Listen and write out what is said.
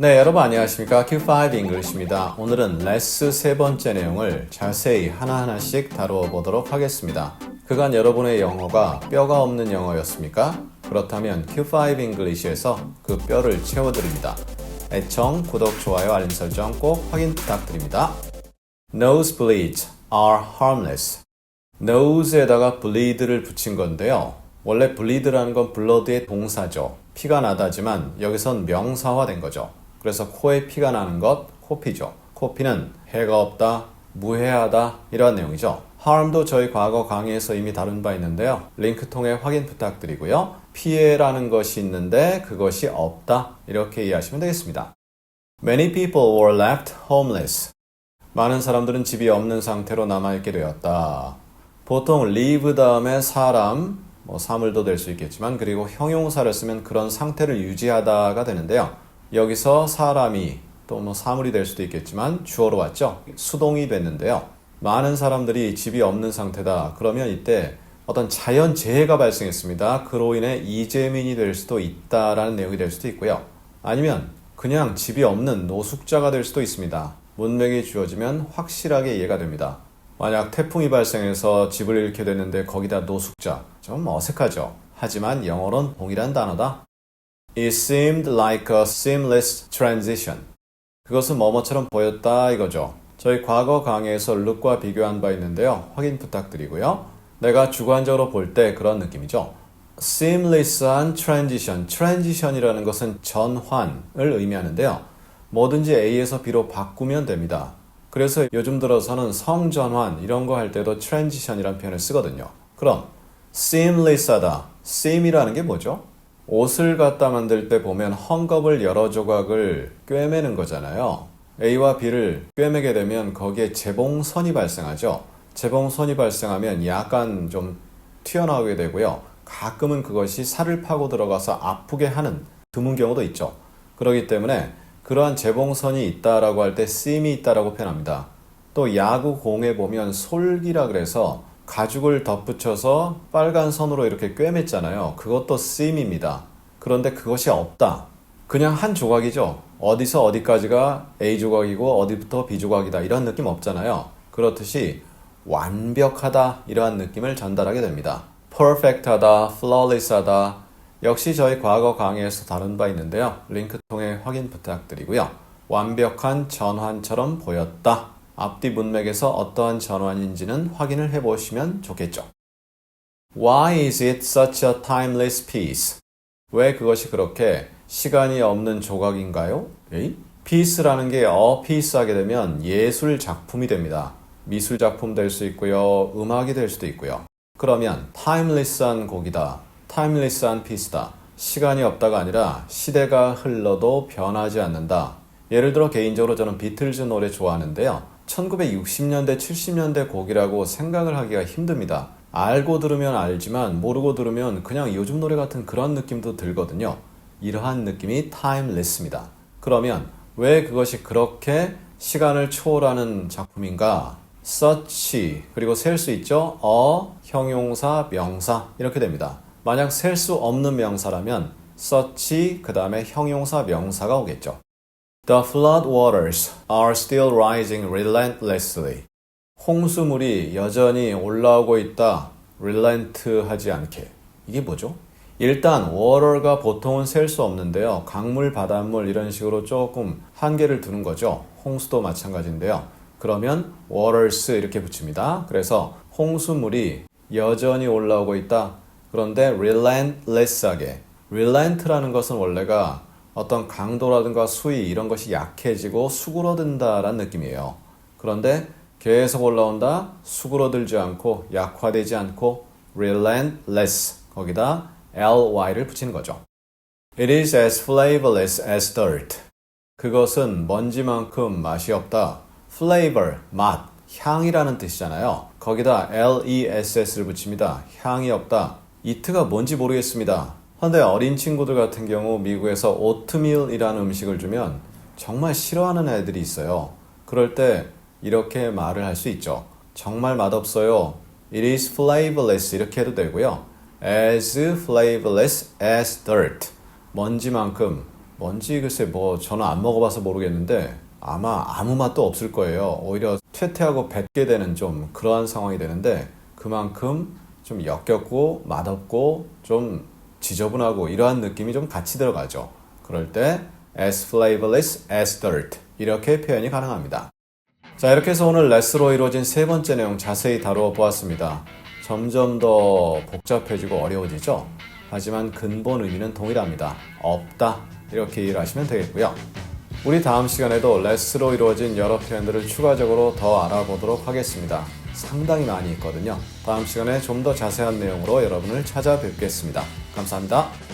네, 여러분 안녕하십니까? Q5 English입니다. 오늘은 레스 세 번째 내용을 자세히 하나하나씩 다루어 보도록 하겠습니다. 그간 여러분의 영어가 뼈가 없는 영어였습니까? 그렇다면 Q5 English에서 그 뼈를 채워드립니다. 애청, 구독, 좋아요, 알림 설정 꼭 확인 부탁드립니다. Nosebleeds are harmless. nose에다가 bleed를 붙인 건데요. 원래 bleed라는 건 blood의 동사죠. 피가 나다지만 여기선 명사화된 거죠. 그래서 코에 피가 나는 것, 코피죠. 코피는 해가 없다, 무해하다 이런 내용이죠. harm도 저희 과거 강의에서 이미 다룬 바 있는데요. 링크 통해 확인 부탁드리고요. 피해라는 것이 있는데 그것이 없다 이렇게 이해하시면 되겠습니다. Many people were left homeless. 많은 사람들은 집이 없는 상태로 남아있게 되었다. 보통 live 다음에 사람, 뭐 사물도 될 수 있겠지만 그리고 형용사를 쓰면 그런 상태를 유지하다가 되는데요. 여기서 사람이 또 뭐 사물이 될 수도 있겠지만 주어로 왔죠. 수동이 됐는데요. 많은 사람들이 집이 없는 상태다. 그러면 이때 어떤 자연 재해가 발생했습니다. 그로 인해 이재민이 될 수도 있다라는 내용이 될 수도 있고요. 아니면 그냥 집이 없는 노숙자가 될 수도 있습니다. 문맥이 주어지면 확실하게 이해가 됩니다. 만약 태풍이 발생해서 집을 잃게 됐는데 거기다 노숙자. 좀 어색하죠. 하지만 영어로는 동일한 단어다. It seemed like a seamless transition. 그것은 뭐뭐처럼 보였다 이거죠. 저희 과거 강의에서 룩과 비교한 바 있는데요. 확인 부탁드리고요. 내가 주관적으로 볼 때 그런 느낌이죠. seamless한 transition. transition이라는 것은 전환을 의미하는데요. 뭐든지 A에서 B로 바꾸면 됩니다. 그래서 요즘 들어서는 성전환 이런 거 할 때도 transition이라는 표현을 쓰거든요. 그럼 seamless하다. seam이라는 게 뭐죠? 옷을 갖다 만들 때 보면 헝겊을 여러 조각을 꿰매는 거잖아요. A와 B를 꿰매게 되면 거기에 재봉선이 발생하죠. 재봉선이 발생하면 약간 좀 튀어나오게 되고요. 가끔은 그것이 살을 파고 들어가서 아프게 하는 드문 경우도 있죠. 그렇기 때문에 그러한 재봉선이 있다라고 할때 seam이 있다라고 표현합니다. 또 야구 공에 보면 솔기라 그래서 가죽을 덧붙여서 빨간 선으로 이렇게 꿰맸잖아요. 그것도 seam입니다. 그런데 그것이 없다. 그냥 한 조각이죠. 어디서 어디까지가 A 조각이고 어디부터 B 조각이다. 이런 느낌 없잖아요. 그렇듯이 완벽하다. 이러한 느낌을 전달하게 됩니다. perfect하다, flawless하다. 역시 저희 과거 강의에서 다룬 바 있는데요. 링크 통해 확인 부탁드리고요. 완벽한 전환처럼 보였다. 앞뒤 문맥에서 어떠한 전환인지는 확인을 해 보시면 좋겠죠. Why is it such a timeless piece? 왜 그것이 그렇게 시간이 없는 조각인가요? 에이? piece라는 게 a piece 하게 되면 예술 작품이 됩니다. 미술 작품 될 수 있고요. 음악이 될 수도 있고요. 그러면 timeless한 곡이다. timeless한 piece다. 시간이 없다가 아니라 시대가 흘러도 변하지 않는다. 예를 들어 개인적으로 저는 비틀즈 노래 좋아하는데요. 1960년대, 70년대 곡이라고 생각을 하기가 힘듭니다. 알고 들으면 알지만 모르고 들으면 그냥 요즘 노래 같은 그런 느낌도 들거든요. 이러한 느낌이 timeless입니다. 그러면 왜 그것이 그렇게 시간을 초월하는 작품인가? such 그리고 셀 수 있죠? a 형용사 명사 이렇게 됩니다. 만약 셀 수 없는 명사라면 such 그 다음에 형용사 명사가 오겠죠. The flood waters are still rising relentlessly. 홍수물이 여전히 올라오고 있다. relent하지 않게. 이게 뭐죠? 일단 water가 보통은 셀 수 없는데요. 강물, 바닷물 이런 식으로 조금 한계를 두는 거죠. 홍수도 마찬가지인데요. 그러면 waters 이렇게 붙입니다. 그래서 홍수물이 여전히 올라오고 있다. 그런데 relentless하게. relent라는 것은 원래가 어떤 강도라든가 수위 이런 것이 약해지고 수그러든다라는 느낌이에요. 그런데 계속 올라온다, 수그러들지 않고 약화되지 않고 relentless 거기다 ly를 붙이는 거죠. It is as flavorless as dirt. 그것은 먼지만큼 맛이 없다. flavor 맛, 향이라는 뜻이잖아요. 거기다 less를 붙입니다. 향이 없다. 이트가 뭔지 모르겠습니다. 그런데 어린 친구들 같은 경우 미국에서 오트밀이라는 음식을 주면 정말 싫어하는 애들이 있어요. 그럴 때 이렇게 말을 할 수 있죠. 정말 맛없어요. It is flavorless 이렇게 해도 되고요. As flavorless as dirt. 먼지만큼 뭔지 글쎄 뭐 저는 안 먹어봐서 모르겠는데 아마 아무 맛도 없을 거예요. 오히려 퇴퇴하고 뱉게 되는 좀 그러한 상황이 되는데 그만큼 좀 역겹고 맛없고 좀 지저분하고 이러한 느낌이 좀 같이 들어가죠. 그럴 때 as flavorless as dirt 이렇게 표현이 가능합니다. 자 이렇게 해서 오늘 레스로 이루어진 세 번째 내용 자세히 다루어 보았습니다. 점점 더 복잡해지고 어려워지죠. 하지만 근본 의미는 동일합니다. 없다 이렇게 이해를 하시면 되겠고요. 우리 다음 시간에도 레스로 이루어진 여러 표현들을 추가적으로 더 알아보도록 하겠습니다. 상당히 많이 있거든요. 다음 시간에 좀 더 자세한 내용으로 여러분을 찾아뵙겠습니다. 감사합니다.